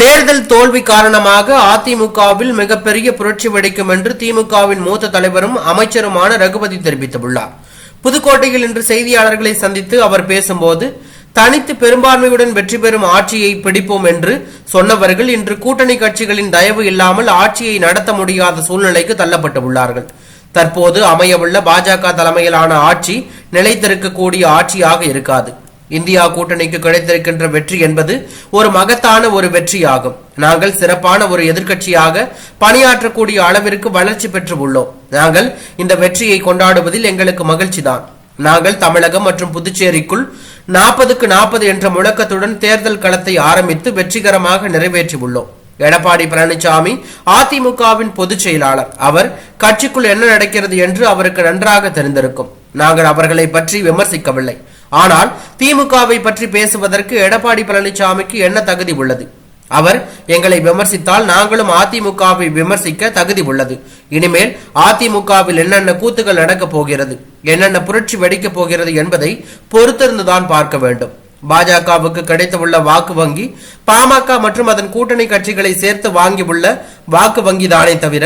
தேர்தல் தோல்வி காரணமாக அதிமுகவில் மிகப்பெரிய புரட்சி வெடிக்கும் என்று திமுகவின் மூத்த தலைவரும் அமைச்சருமான ரகுபதி தெரிவித்துள்ளார். புதுக்கோட்டையில் இன்று செய்தியாளர்களை சந்தித்து அவர் பேசும்போது தனித்து பெரும்பான்மையுடன் வெற்றி பெறும் ஆட்சியை பிடிப்போம் என்று சொன்னவர்கள் இன்று கூட்டணி கட்சிகளின் தயவு இல்லாமல் ஆட்சியை நடத்த முடியாத சூழ்நிலைக்கு தள்ளப்பட்டுள்ளார்கள் தற்போது அமையவுள்ள பாஜக தலைமையிலான ஆட்சி நிலைத்திருக்கக்கூடிய ஆட்சியாக இருக்காது. இந்தியா கூட்டணிக்கு கிடைத்திருக்கின்ற வெற்றி என்பது ஒரு மகத்தான ஒரு வெற்றியாகும். நாங்கள் சிறப்பான ஒரு எதிர்க்கட்சியாக பணியாற்றக்கூடிய அளவிற்கு வளர்ச்சி பெற்று உள்ளோம் நாங்கள் இந்த வெற்றியை கொண்டாடுவதில் எங்களுக்கு மகிழ்ச்சிதான். நாங்கள் தமிழகம் மற்றும் புதுச்சேரிக்குள் நாற்பதுக்கு நாற்பது என்ற முழக்கத்துடன் தேர்தல் களத்தை ஆரம்பித்து வெற்றிகரமாக நிறைவேற்றியுள்ளோம். எடப்பாடி பழனிசாமி அதிமுகவின் பொதுச் செயலாளர். அவர் கட்சிக்குள் என்ன நடக்கிறது என்று அவருக்கு நன்றாக தெரிந்திருக்கும். நாங்கள் அவர்களை பற்றி விமர்சிக்கவில்லை. ஆனால் திமுகவை பற்றி பேசுவதற்கு எடப்பாடி பழனிசாமிக்கு என்ன தகுதி உள்ளது? அவர் எங்களை விமர்சித்தால் நாங்களும் அதிமுகவை விமர்சிக்க தகுதி உள்ளது. இனிமேல் அதிமுகவில் என்னென்ன கூத்துகள் நடக்கப் போகிறது என்னென்ன புரட்சி வெடிக்கப் போகிறது என்பதை பொறுத்திருந்துதான் பார்க்க வேண்டும். பாஜகவுக்கு கிடைத்துள்ள வாக்கு வங்கி பாமக மற்றும் அதன் கூட்டணி கட்சிகளை சேர்த்து வாங்கியுள்ள வாக்கு வங்கி தானே தவிர